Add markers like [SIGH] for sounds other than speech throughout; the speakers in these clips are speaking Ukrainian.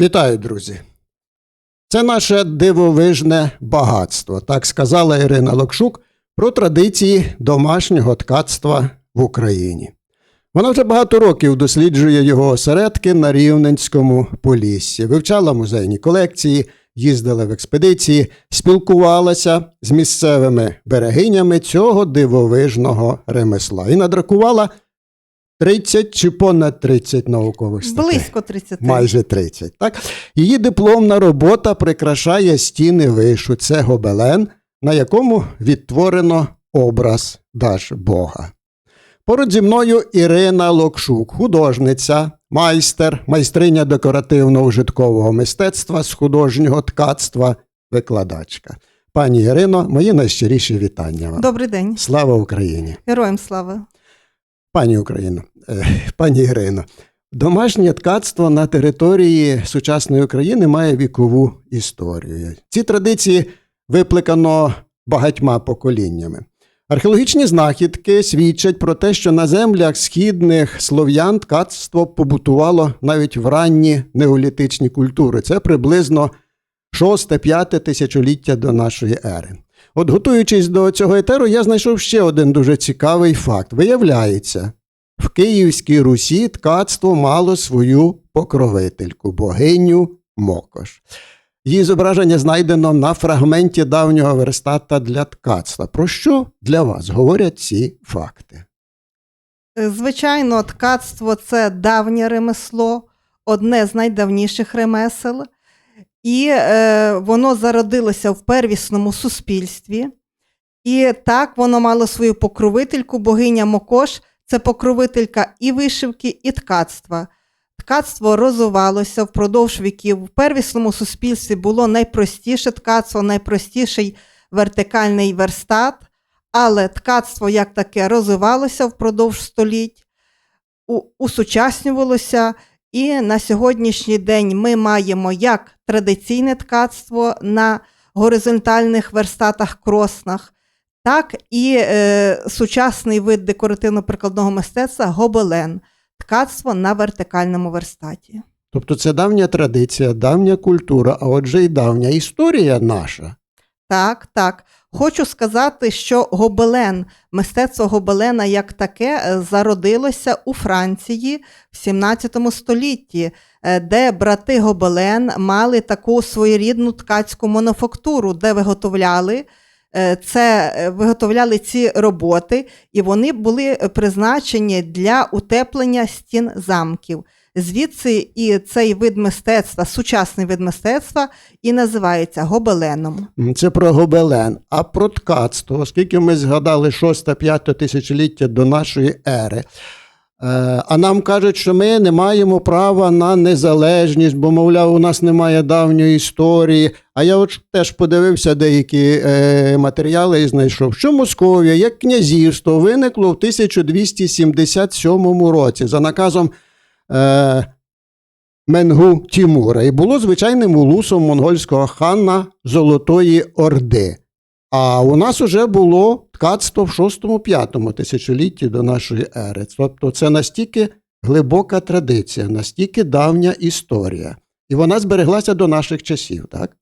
Вітаю, друзі! Це наше дивовижне багатство, так сказала Ірина Локшук про традиції домашнього ткацтва в Україні. Вона вже багато років досліджує його осередки на Рівненському поліссі, вивчала музейні колекції, їздила в експедиції, спілкувалася з місцевими берегинями цього дивовижного ремесла і надракувала 30 чи понад 30 наукових статей. Близько 30. Майже 30. Так? Її дипломна робота прикрашає стіни вишу. Це гобелен, на якому відтворено образ Даж Бога. Поруч зі мною Ірина Локшук, художниця, майстер, майстриня декоративно-ужиткового мистецтва з художнього ткацтва, викладачка. Пані Ірино, мої найщиріші вітання вам. Добрий день. Слава Україні! Героям слава. Пані Україно, е, [LAUGHS] пані Ірино, домашнє ткацтво на території сучасної України має вікову історію. Ці традиції викликано багатьма поколіннями. Археологічні знахідки свідчать про те, що на землях східних слов'ян ткацтво побутувало навіть в ранні неолітичні культури. Це приблизно 6-5 тисячоліття до нашої ери. От готуючись до цього етеру, я знайшов ще один дуже цікавий факт. Виявляється, в Київській Русі ткацтво мало свою покровительку, богиню Мокош. Її зображення знайдено на фрагменті давнього верстата для ткацтва. Про що для вас говорять ці факти? Е, Звичайно, ткацтво це давнє ремесло, одне з найдавніших ремесел, і е, воно зародилося в первісному суспільстві. І так воно мало свою покровительку, богиня Мокош це покровителька і вишивки, і ткацтва. Ткацтво розвивалося впродовж віків. В первісному суспільстві було найпростіше ткацтво, найпростіший вертикальний верстат, але ткацтво як таке розвивалося впродовж століть, усучаснювалося, і на сьогоднішній день ми маємо як традиційне ткацтво на горизонтальних верстатах кроснах, так і е, сучасний вид декоративно-прикладного мистецтва гобелен ткацтво на вертикальному верстаті. Тобто це давня традиція, давня культура, а отже, і давня історія наша. Так, так. Хочу сказати, що гобелен, мистецтво гобелена як таке е, зародилося у Франції в 17 столітті, е, де брати Гобелен мали таку своєрідну ткацьку мануфактуру, де виготовляли. е, Це виготовляли ці роботи, і вони були призначені для утеплення стін замків. Звідси і цей вид мистецтва, сучасний вид мистецтва, і називається гобеленом. Це про гобелен. А про ткацтво, оскільки ми згадали 6-5 тисячоліття до нашої ери. Е, А нам кажуть, що ми не маємо права на незалежність, бо, мовляв, у нас немає давньої історії. А я от теж подивився деякі е, матеріали і знайшов, що Московія, як князівство, виникло в 1277 році за наказом е, Менгу Тімура і було звичайним улусом монгольського хана Золотої Орди. А у нас уже було ткацтво в 6-5 тисячолітті до нашої ери. Тобто це настільки глибока традиція, настільки давня історія. І вона збереглася до наших часів, так?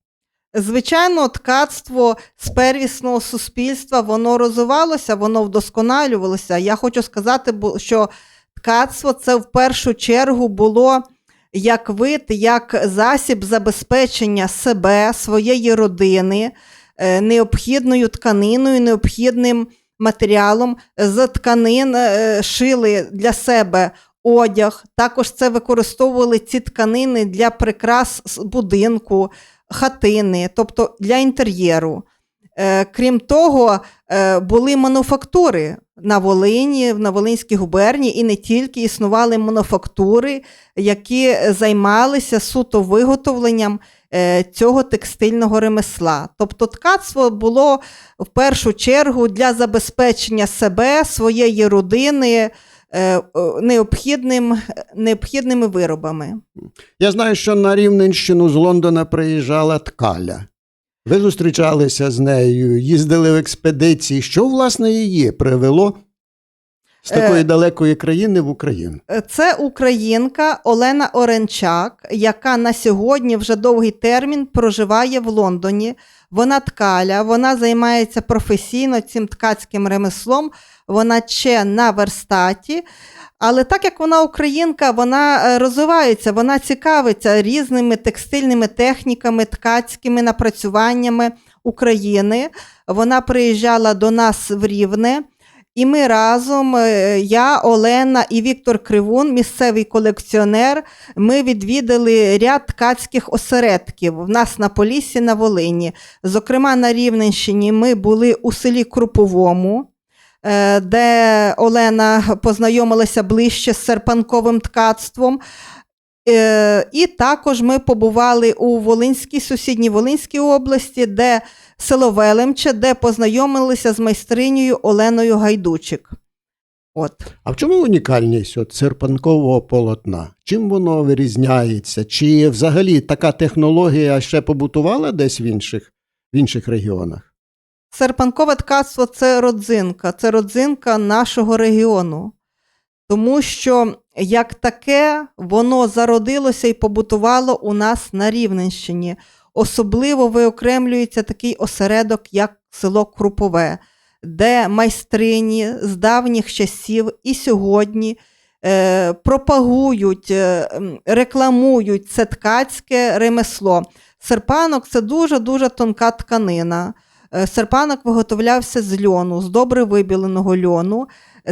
Звичайно, ткацтво з первісного суспільства воно розвивалося, воно вдосконалювалося. Я хочу сказати, що ткацтво це в першу чергу було як вид, як засіб забезпечення себе, своєї родини, е, необхідною тканиною, необхідним матеріалом. З тканин е, шили для себе одяг. Також це використовували ці тканини для прикрас будинку, хатини, тобто для інтер'єру. Е, Крім того, е, були мануфактури на Волині, на Волинській губернії, і не тільки існували мануфактури, які займалися суто виготовленням е, цього текстильного ремесла. Тобто ткацтво було в першу чергу для забезпечення себе, своєї родини необхідним, необхідними виробами. Я знаю, що на Рівненщину з Лондона приїжджала ткаля. Ви зустрічалися з нею, їздили в експедиції. Що, власне, її привело З такої Е. далекої країни в Україну. Це українка Олена Оренчак, яка на сьогодні вже довгий термін проживає в Лондоні. Вона ткаля, вона займається професійно цим ткацьким ремеслом. Вона ще на верстаті. Але так як вона українка, вона е, розвивається, вона цікавиться різними текстильними техніками, ткацькими напрацюваннями України. Вона приїжджала до нас в Рівне. І ми разом, е, я, Олена і Віктор Кривун, місцевий колекціонер, ми відвідали ряд ткацьких осередків в нас на Поліссі на Волині. Зокрема, на Рівненщині ми були у селі Круповому, де Олена познайомилася ближче з серпанковим ткацтвом. Е, І також ми побували у Волинській, сусідній Волинській області, де село Велемче, де познайомилися з майстринею Оленою Гайдучик. От. А в чому унікальність от серпанкового полотна? Чим воно вирізняється? Чи взагалі така технологія ще побутувала десь в інших, в інших регіонах? Серпанкове ткацтво це родзинка, це родзинка нашого регіону. Тому що як таке воно зародилося і побутувало у нас на Рівненщині. Особливо виокремлюється такий осередок, як село Крупове, де майстрині з давніх часів і сьогодні е, пропагують, е, рекламують це ткацьке ремесло. Серпанок це дуже-дуже тонка тканина. Е, Серпанок виготовлявся з льону, з добре вибіленого льону.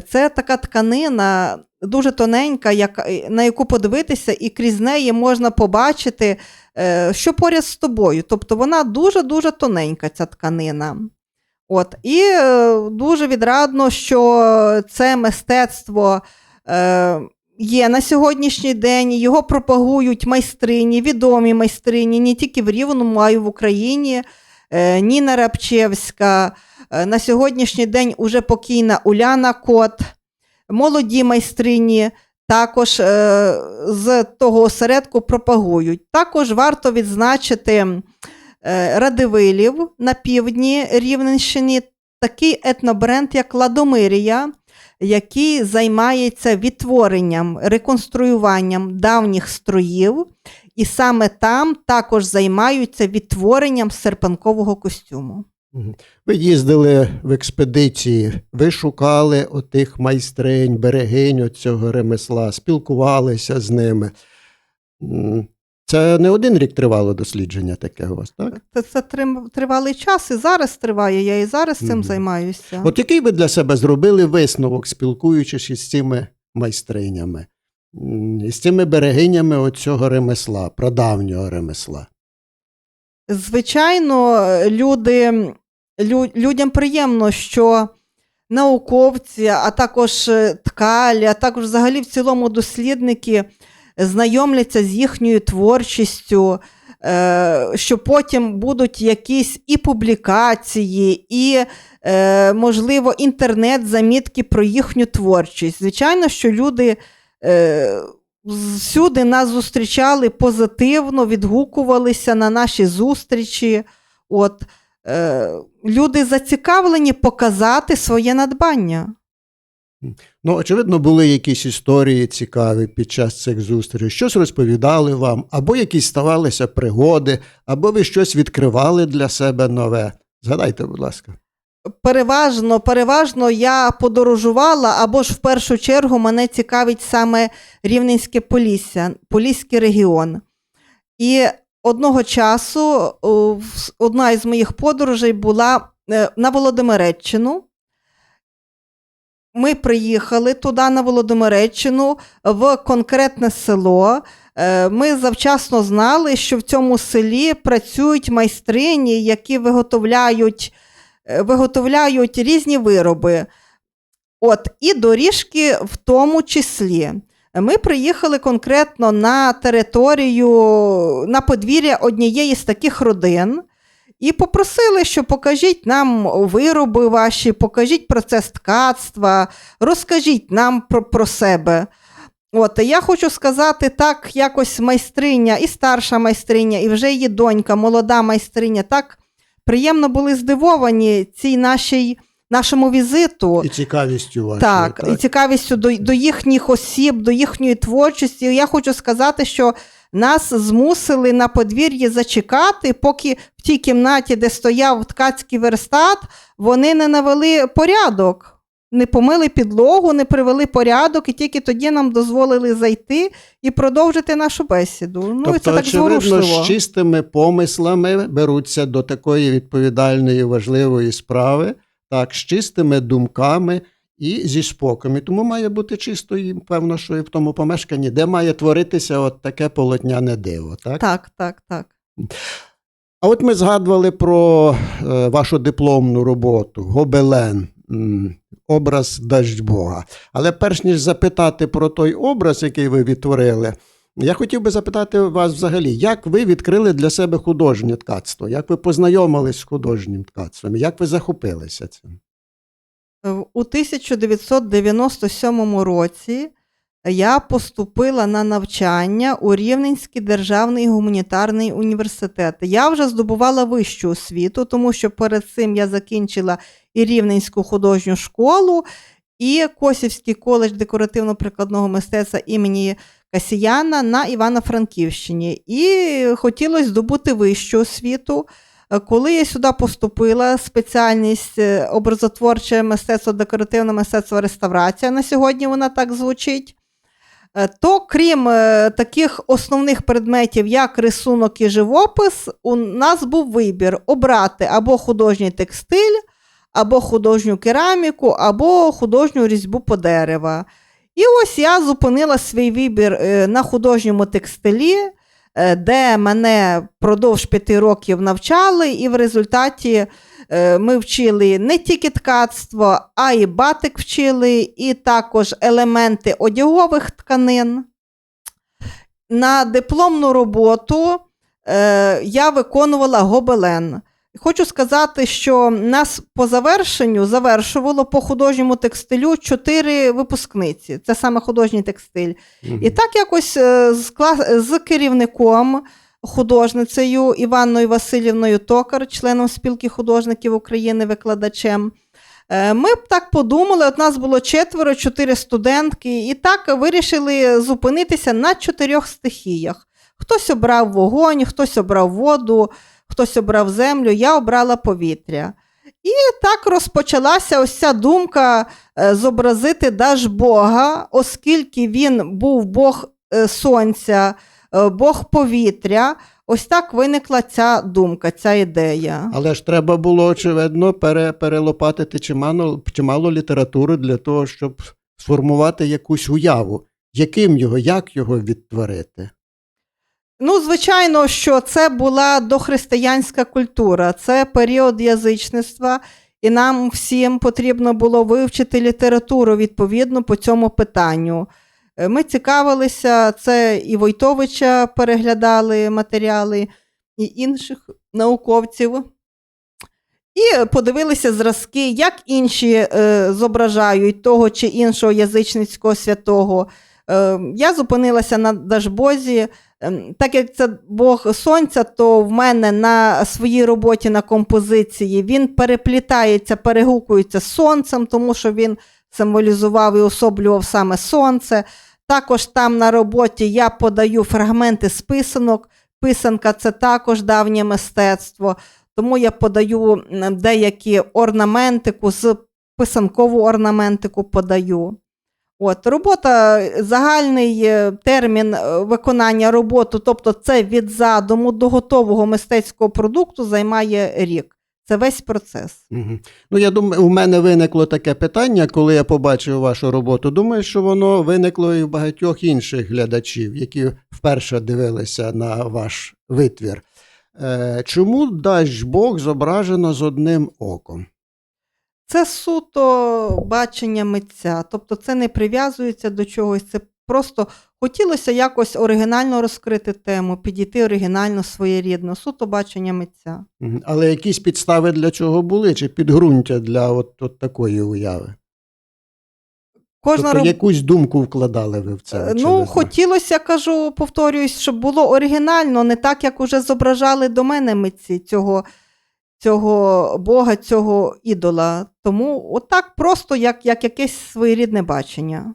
Це така тканина дуже тоненька, як, на яку подивитися, і крізь неї можна побачити, е, що поряд з тобою. Тобто вона дуже-дуже тоненька, ця тканина. От. І е, дуже відрадно, що це мистецтво е, є на сьогоднішній день. Його пропагують майстрині, відомі майстрині, не тільки в Рівному, а й в Україні. Е, Ніна Рабчевська, е, на сьогоднішній день уже покійна Уляна Кот, молоді майстрині також е, з того осередку пропагують. Також варто відзначити Радивилів на півдні Рівненщини, такий етнобренд, як Ладомирія, який займається відтворенням, реконструюванням давніх строїв. І саме там також займаються відтворенням серпанкового костюму. Ви їздили в експедиції, ви шукали отих майстринь, берегинь цього ремесла, спілкувалися з ними. Це не один рік тривало дослідження таке у вас, так? Це, це тривалий час і зараз триває. Я і зараз цим Мгм. займаюся. От який ви для себе зробили висновок, спілкуючись із цими майстринями, із цими берегинями оцього ремесла, прадавнього ремесла? Звичайно, люди, лю, людям приємно, що науковці, а також е, ткалі, а також взагалі в цілому дослідники знайомляться з їхньою творчістю, е, що потім будуть якісь і публікації, і, е, можливо, інтернет-замітки про їхню творчість. Звичайно, що люди. Е, Всюди нас зустрічали позитивно, відгукувалися на наші зустрічі. От, е, люди зацікавлені показати своє надбання. Ну, очевидно, були якісь історії цікаві під час цих зустрічей. Щось розповідали вам, або якісь ставалися пригоди, або ви щось відкривали для себе нове. Згадайте, будь ласка. Переважно, переважно я подорожувала, або ж в першу чергу мене цікавить саме Рівненське Полісся, Поліський регіон. І одного часу одна із моїх подорожей була е, на Володимиреччину. Ми приїхали туди, на Володимиреччину, в конкретне село. Е, Ми завчасно знали, що в цьому селі працюють майстрині, які виготовляють виготовляють різні вироби. От, і доріжки в тому числі. Ми приїхали конкретно на територію, на подвір'я однієї з таких родин і попросили, що покажіть нам вироби ваші, покажіть процес ткацтва, розкажіть нам про, про себе. От, я хочу сказати, так якось майстриня, і старша майстриня, і вже її донька, молода майстриня, так приємно були здивовані цій нашій, нашому візиту. І цікавістю вашою. Так, і цікавістю до, до їхніх осіб, до їхньої творчості. Я хочу сказати, що нас змусили на подвір'ї зачекати, поки в тій кімнаті, де стояв ткацький верстат, вони не навели порядок. Не помили підлогу, не привели порядок, і тільки тоді нам дозволили зайти і продовжити нашу бесіду. Ну, тобто, це так очевидно, зворушливо. з чистими помислами беруться до такої відповідальної, важливої справи, так, з чистими думками і зі спокоєм. І Тому має бути чисто, і певно, що і в тому помешканні, де має творитися от таке полотняне диво. Так? Так, так, так. А от ми згадували про е, вашу дипломну роботу Гобелен. Образ Даждьбога. Але перш ніж запитати про той образ, який ви відтворили, я хотів би запитати вас взагалі, як ви відкрили для себе художнє ткацтво? Як ви познайомились з художнім ткацтвом? Як ви захопилися цим? У 1997 році я поступила на навчання у Рівненський державний гуманітарний університет. Я вже здобувала вищу освіту, тому що перед цим я закінчила і Рівненську художню школу, і Косівський коледж декоративно-прикладного мистецтва імені Касіяна на Івано-Франківщині. І хотілося здобути вищу освіту. Коли я сюди поступила, спеціальність е, образотворче мистецтво, декоративне мистецтво, реставрація на сьогодні вона так звучить. Е, То крім е, таких основних предметів, як рисунок і живопис, у нас був вибір обрати або художній текстиль, або художню кераміку, або художню різьбу по дерева. І ось я зупинила свій вибір е, на художньому текстилі, де мене впродовж п'яти років навчали, і в результаті ми вчили не тільки ткацтво, а й батик вчили, і також елементи одягових тканин. На дипломну роботу е, я виконувала гобелен. Хочу сказати, що нас по завершенню завершувало по художньому текстилю чотири випускниці. Це саме художній текстиль. І так якось е, з, з керівником, художницею Іванною Васильівною Токар, членом спілки художників України, викладачем. е, Ми б так подумали, от нас було четверо, чотири студентки, і так вирішили зупинитися на чотирьох стихіях. Хтось обрав вогонь, хтось обрав воду, хтось обрав землю, я обрала повітря. І так розпочалася ось ця думка е, зобразити Дажбога, оскільки він був Бог е, сонця, Бог повітря. Ось так виникла ця думка, ця ідея. Але ж треба було, очевидно, пере, перелопатити чимало, чимало літератури для того, щоб сформувати якусь уяву, яким його, як його відтворити. Ну, звичайно, що це була дохристиянська культура, це період язичництва, і нам всім потрібно було вивчити літературу відповідно по цьому питанню. Е, Ми цікавилися, це і Войтовича переглядали матеріали, і інших науковців. І подивилися зразки, як інші е, зображають того чи іншого язичницького святого. Е, я зупинилася на Дажбозі. Ем, Так як це Бог Сонця, то в мене на своїй роботі на композиції він переплітається, перегукується з сонцем, тому що він символізував і особлював саме сонце. Також там на роботі я подаю фрагменти з писанок. Писанка це також давнє мистецтво, тому я подаю деякі орнаментику, з писанкову орнаментику подаю. От, робота, загальний е, термін е, виконання роботи, тобто це від задуму до готового мистецького продукту, займає рік. Це весь процес. Угу. Ну, я думаю, у мене виникло таке питання, коли я побачив вашу роботу. Думаю, що воно виникло і в багатьох інших глядачів, які вперше дивилися на ваш витвір. Е, чому дасть Бог зображено з одним оком? Це суто бачення митця, тобто це не прив'язується до чогось, це просто хотілося якось оригінально розкрити тему, підійти оригінально своєрідно, суто бачення митця. Але якісь підстави для цього були, чи підґрунтя для от, от такої уяви? Кожна тобто роб- якусь думку вкладали ви в це? Е, очевидно. Ну, хотілося, кажу, повторююсь, щоб було оригінально, не так, як уже зображали до мене митці цього, цього Бога, цього ідола. Тому отак просто як, як якесь своєрідне бачення.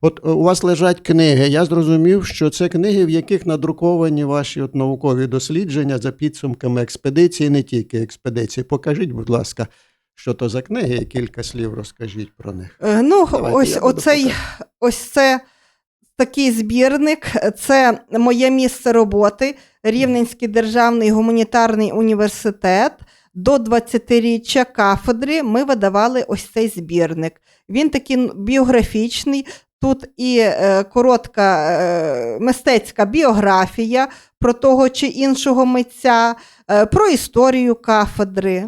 От е, у вас лежать книги. Я зрозумів, що це книги, в яких надруковані ваші от наукові дослідження за підсумками експедиції, не тільки експедиції. Покажіть, будь ласка, що то за книги, і кілька слів розкажіть про них. Е, Ну, Давайте, ось оцей, ось це такий збірник. Це моє місце роботи, Рівненський державний гуманітарний університет. До 20-річчя кафедри ми видавали ось цей збірник. Він такий біографічний. Тут і е, коротка е, мистецька біографія про того чи іншого митця, е, про історію кафедри.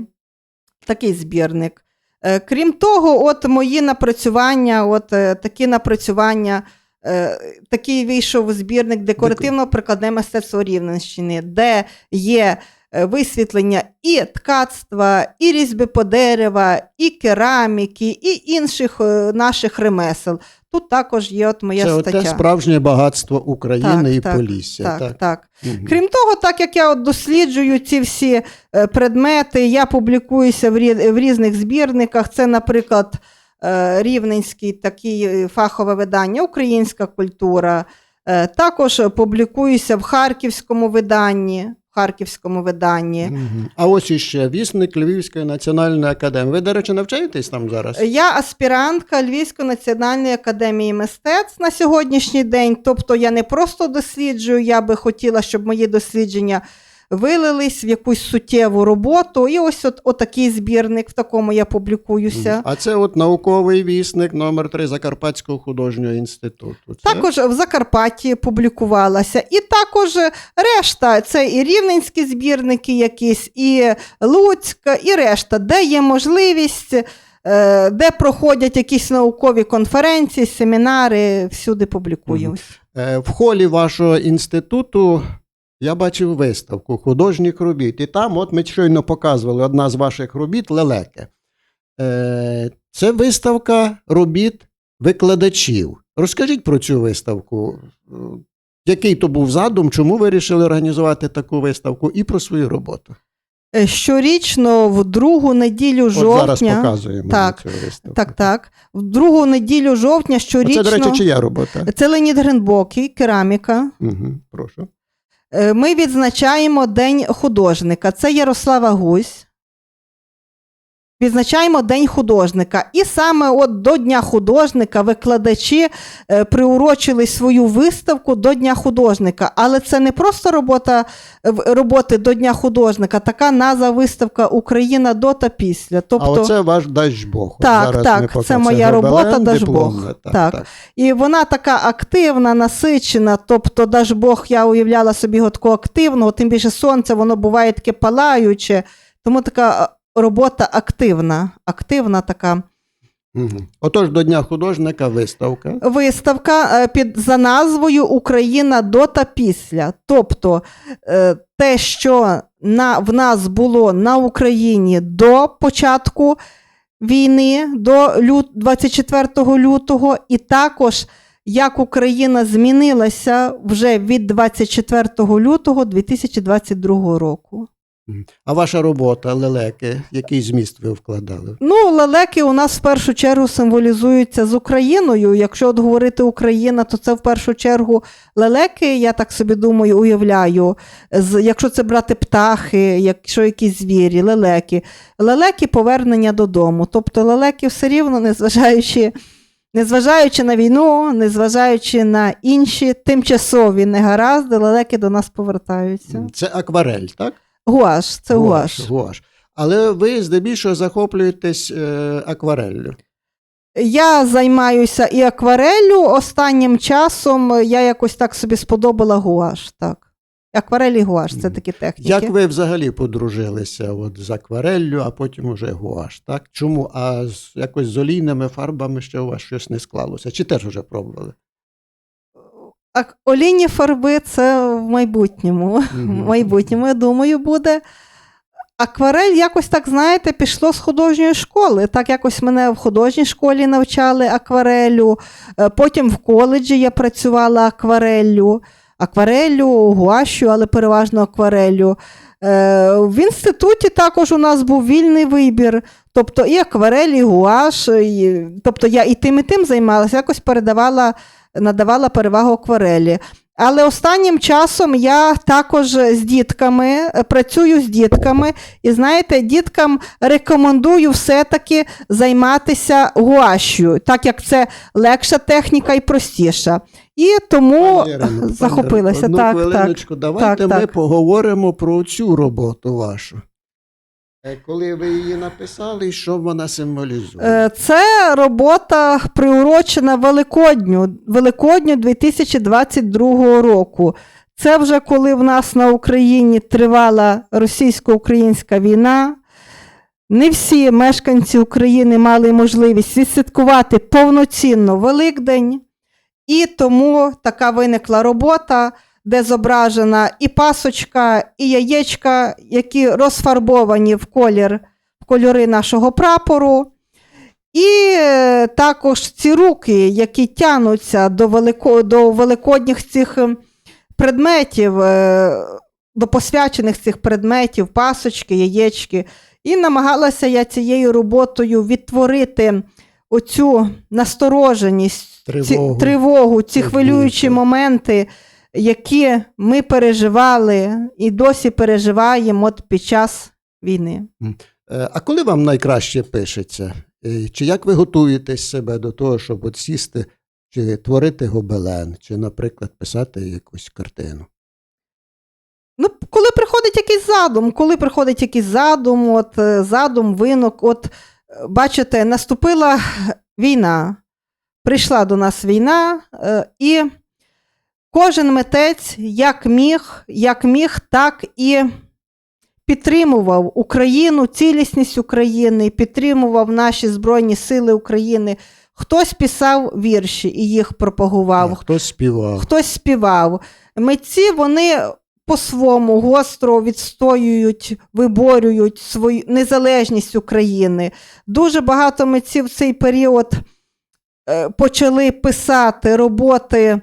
Такий збірник. Е, Крім того, от мої напрацювання, от е, такі напрацювання, е, такий вийшов збірник декоративно-прикладне мистецтво Рівненщини, де є висвітлення і ткацтва, і різьби по дерева, і кераміки, і інших е, наших ремесел. Тут також є от моя це стаття. оте справжнє багатство України Так, і так, Полісся. так, так? так. Мгм. Крім того, так як я от досліджую ці всі е, предмети, я публікуюся в, рі- в різних збірниках. Це, наприклад, е, Рівненський такий е, фахове видання Українська культура. Е, Також публікуюся в харківському виданні. Харківському виданні. А ось іще вісник Львівської національної академії. Ви, до речі, навчаєтесь там зараз? Я аспірантка Львівської національної академії мистецтв на сьогоднішній день. Тобто я не просто досліджую, я би хотіла, щоб мої дослідження вилились в якусь суттєву роботу. І ось от, отакий збірник, в такому я публікуюся. А це от науковий вісник номер 3 Закарпатського художнього інституту. Це? Також в Закарпатті публікувалася, і також решта це і рівненські збірники, якісь, і Луцька, і решта, де є можливість, е, де проходять якісь наукові конференції, семінари, всюди публікуюсь. Е, В холі вашого інституту я бачив виставку художніх робіт. І там, от ми щойно показували одна з ваших робіт лелеки. Е, Це виставка робіт викладачів. Розкажіть про цю виставку. Е, Який то був задум, чому ви вирішили організувати таку виставку і про свою роботу? Е, Щорічно в другу неділю От зараз показуємо Так, цю виставку. Так, так. В другу неділю жовтня щорічно. Оце, до речі, чия робота? Це Леонід Гринбокий, кераміка. Угу, прошу. Е, Ми відзначаємо День художника. Це Ярослава Гусь. Відзначаємо День художника. І саме от до Дня художника викладачі е, приурочили свою виставку до Дня художника. Але це не просто робота роботи до Дня художника, така назва виставка Україна до та після. Тобто, а оце ваш Дажбог. От Так, зараз так, ми це моя робота «Дажбог». дипломна, Так, Так. так. І вона така активна, насичена. Тобто, даж Бог, я уявляла собі його такого активного, тим більше сонце, воно буває таке палаюче. Тому така робота активна, активна така Мгм. Отож, до Дня художника виставка. виставка е, під за назвою Україна до та після. Тобто е, те, що на, в нас було на Україні до початку війни, до лют, 24 лютого, і також як Україна змінилася вже від 24 лютого 2022 року. А ваша робота, лелеки, який зміст ви вкладали? Ну, лелеки у нас в першу чергу символізуються з Україною. Якщо от говорити Україна, то це в першу чергу лелеки, я так собі думаю, уявляю. Якщо це брати птахи, якщо якісь звірі, лелеки. Лелеки повернення додому. Тобто лелеки все рівно, незважаючи, незважаючи на війну, незважаючи на інші тимчасові негаразди, лелеки до нас повертаються. Це акварель, так? Гуаш, це гуаш. гуаш. Але ви здебільшого захоплюєтесь е, аквареллю. Я займаюся і аквареллю. Останнім часом я якось так собі сподобала гуаш. Так. Акварель і гуаш це такі техніки. Як ви взагалі подружилися от, з аквареллю, а потім уже гуаш, так? Чому? А з, якось з олійними фарбами ще у вас щось не склалося? Чи теж вже пробували? А олійні фарби це в майбутньому. В майбутньому, я думаю, буде. Акварель якось так, знаєте, пішло з художньої школи. Так якось мене в художній школі навчали акварелю. Е, Потім в коледжі я працювала аквареллю. Акварелю, гуашю, але переважно акварелю. Е, В інституті також у нас був вільний вибір. Тобто і акварель, і гуаш. І, тобто я і тим, і тим займалася, якось передавала, надавала перевагу акварелі. Але останнім часом я також з дітками е, працюю з дітками, і знаєте, діткам рекомендую все-таки займатися гуашю, так як це легша техніка і простіша. І тому Пані Ірино, пані захопилася. Ірино, Одну так, так. давайте Так, ми так. поговоримо про цю роботу вашу. Е, Коли ви її написали, що вона символізує? Е, Це робота приурочена Великодню, Великодню 2022 року. Це вже коли в нас на Україні тривала російсько-українська війна. Не всі мешканці України мали можливість відсвяткувати повноцінно Великдень, і тому така виникла робота, де зображена і пасочка, і яєчка, які розфарбовані в колір, в кольори нашого прапору. І е, також ці руки, які тянуться до, велико, до великодніх цих е, предметів, е, до посвячених цих предметів, пасочки, яєчки. І намагалася я цією роботою відтворити оцю настороженість, Тривогу. ці, тривогу ці хвилюючі моменти, які ми переживали і досі переживаємо от під час війни. Е, А коли вам найкраще пишеться? Е, Чи як ви готуєтесь себе до того, щоб от сісти, чи творити гобелен, чи, наприклад, писати якусь картину? Ну, коли приходить якийсь задум, коли приходить якийсь задум, от е, задум, винок, от бачите, наступила війна, прийшла до нас війна, і кожен митець як міг, як міг, так і підтримував Україну, цілісність України, підтримував наші Збройні Сили України. Хтось писав вірші і їх пропагував, А хтось співав? хтось співав. Митці вони по-своєму гостро відстоюють, виборюють свою незалежність України. Дуже багато митців в цей період е, почали писати роботи,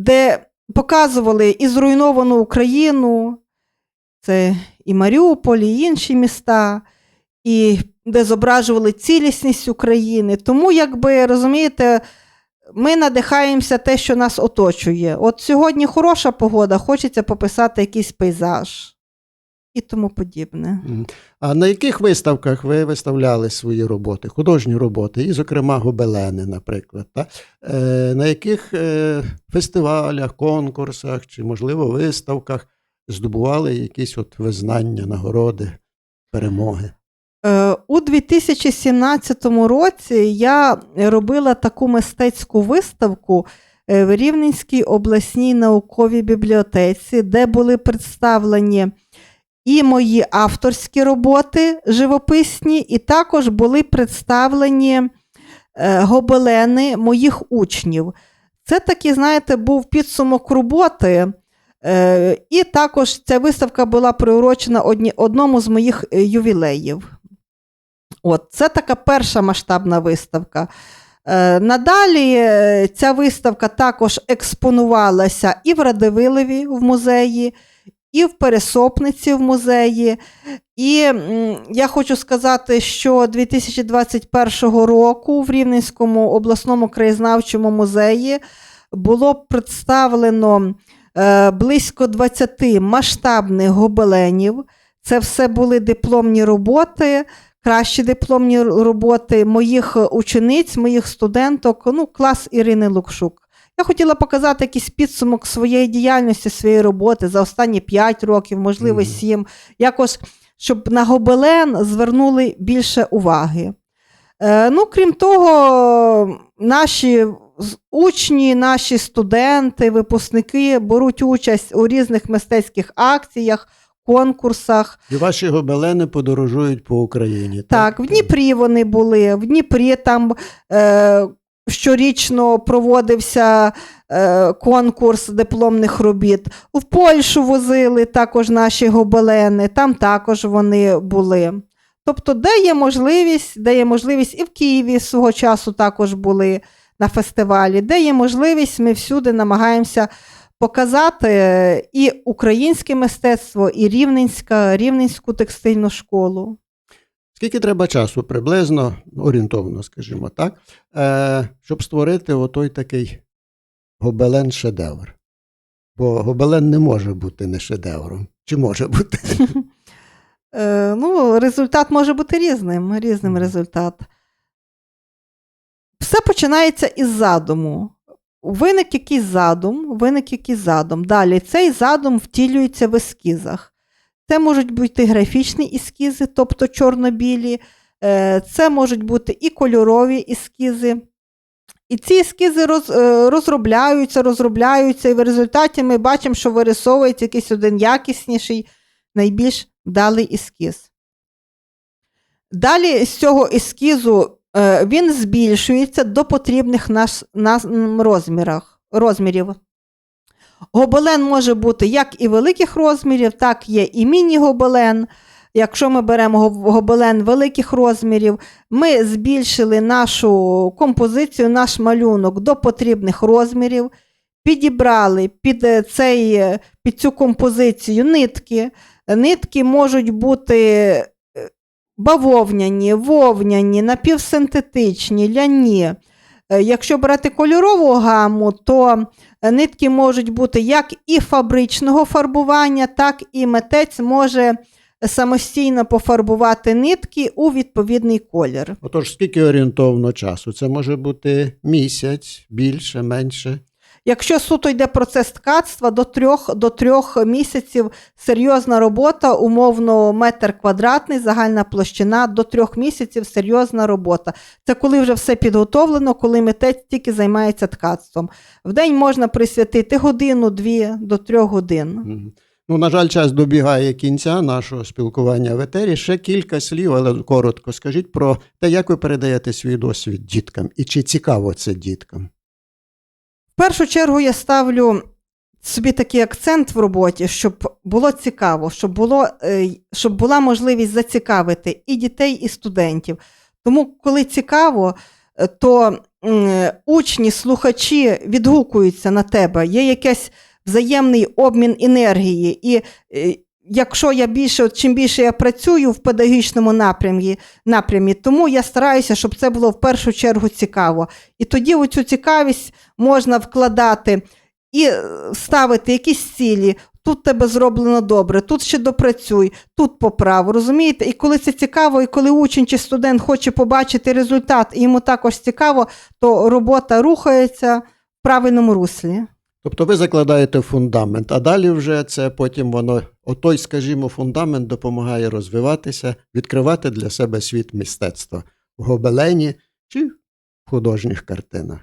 де показували і зруйновану Україну, це і Маріуполь, і інші міста, і де зображували цілісність України. Тому, якби розумієте, ми надихаємося те, що нас оточує. От сьогодні хороша погода, хочеться пописати якийсь пейзаж і тому подібне. А на яких виставках ви виставляли свої роботи, художні роботи, і, зокрема, гобелени, наприклад? Та? Е, на яких е, фестивалях, конкурсах чи, можливо, виставках здобували якісь от визнання, нагороди, перемоги? Е, У 2017 році я робила таку мистецьку виставку е, в Рівненській обласній науковій бібліотеці, де були представлені і мої авторські роботи живописні, і також були представлені е, гобелени моїх учнів. Це такий, знаєте, був підсумок роботи. Е, І також ця виставка була приурочена одному з моїх е, ювілеїв. От, це така перша масштабна виставка. Надалі ця виставка також експонувалася і в Радивилові в музеї, і в Пересопниці в музеї. І я хочу сказати, що 2021 року в Рівненському обласному краєзнавчому музеї було представлено е, близько 20 масштабних гобеленів. Це все були дипломні роботи, кращі дипломні роботи моїх учениць, моїх студенток, ну, клас Ірини Лукшук. Я хотіла показати якийсь підсумок своєї діяльності, своєї роботи за останні 5 років, можливо, 7. Якось, щоб на гобелен звернули більше уваги. Е, ну, крім того, наші учні, наші студенти, випускники беруть участь у різних мистецьких акціях, конкурсах. І ваші гобелени подорожують по Україні. Так, в Дніпрі вони були. В Дніпрі там е, щорічно проводився е, конкурс дипломних робіт. В Польщу возили також наші гобелени, там також вони були. Тобто, де є можливість, де є можливість, і в Києві свого часу також були на фестивалі, де є можливість, ми всюди намагаємося показати е, і українське мистецтво, і рівненська, рівненську текстильну школу. Скільки треба часу приблизно, орієнтовно, скажімо так, е, щоб створити отой такий гобелен шедевр? Бо гобелен не може бути не шедевром. Чи може бути? [LAUGHS] Е, ну, результат може бути різним. Різним результат. Все починається із задуму. Виник якийсь задум, виник якийсь задум. Далі цей задум втілюється в ескізах. Це можуть бути графічні ескізи, тобто чорно-білі, е, це можуть бути і кольорові ескізи. І ці ескізи е, розробляються, розробляються, і в результаті ми бачимо, що вирисовується якийсь один якісніший, найбільш вдалий ескіз. Далі з цього ескізу е, він збільшується до потрібних наш, нас, розмірах, розмірів. Гобелен може бути як і великих розмірів, так є і міні-гобелен. Якщо ми беремо гобелен великих розмірів, ми збільшили нашу композицію, наш малюнок до потрібних розмірів, підібрали під, е, цей, е, під цю композицію нитки. Нитки можуть бути е, бавовняні, вовняні, напівсинтетичні, ляні. Е, Якщо брати кольорову гаму, то е, нитки можуть бути як і фабричного фарбування, так і митець може самостійно пофарбувати нитки у відповідний колір. Отож, скільки орієнтовно часу? Це може бути місяць, більше, менше. Якщо суто йде процес ткацтва, до трьох, до трьох місяців серйозна робота, умовно метр квадратний, загальна площина, до трьох місяців серйозна робота. Це коли вже все підготовлено, коли митець тільки займається ткацтвом. В день можна присвятити годину-дві до трьох годин. Ну, на жаль, час добігає кінця нашого спілкування в етері. Ще кілька слів, але коротко скажіть про те, як ви передаєте свій досвід діткам і чи цікаво це діткам. Першу чергу я ставлю собі такий акцент в роботі, щоб було цікаво, щоб, було, е, щоб була можливість зацікавити і дітей, і студентів. Тому, коли цікаво, е, то учні, слухачі відгукуються на тебе, є якийсь взаємний обмін енергії. І е, якщо я більше, чим більше я працюю в педагогічному напрямі, напрямі, тому я стараюся, щоб це було в першу чергу цікаво. І тоді у цю цікавість можна вкладати і е, ставити якісь цілі. Тут тебе зроблено добре, тут ще допрацюй, тут поправ. Розумієте? І коли це цікаво, і коли учень чи студент хоче побачити результат, і йому також цікаво, то робота рухається в правильному руслі. Тобто ви закладаєте фундамент, а далі вже це потім воно, отой, скажімо, фундамент допомагає розвиватися, відкривати для себе світ мистецтва в гобелені чи в художніх картинах.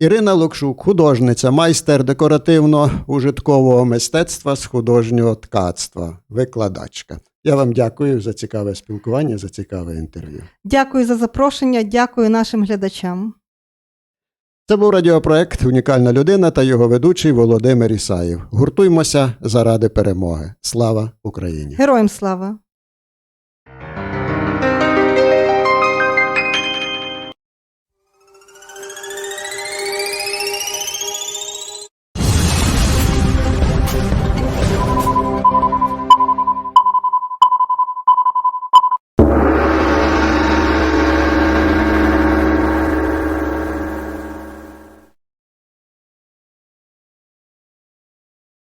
Ірина Локшук, художниця, майстер декоративно-ужиткового мистецтва з художнього ткацтва, викладачка. Я вам дякую за цікаве спілкування, за цікаве інтерв'ю. Дякую за запрошення, дякую нашим глядачам. Це був радіопроект Унікальна людина та його ведучий Володимир Ісаєв. Гуртуймося заради перемоги. Слава Україні! Героям слава!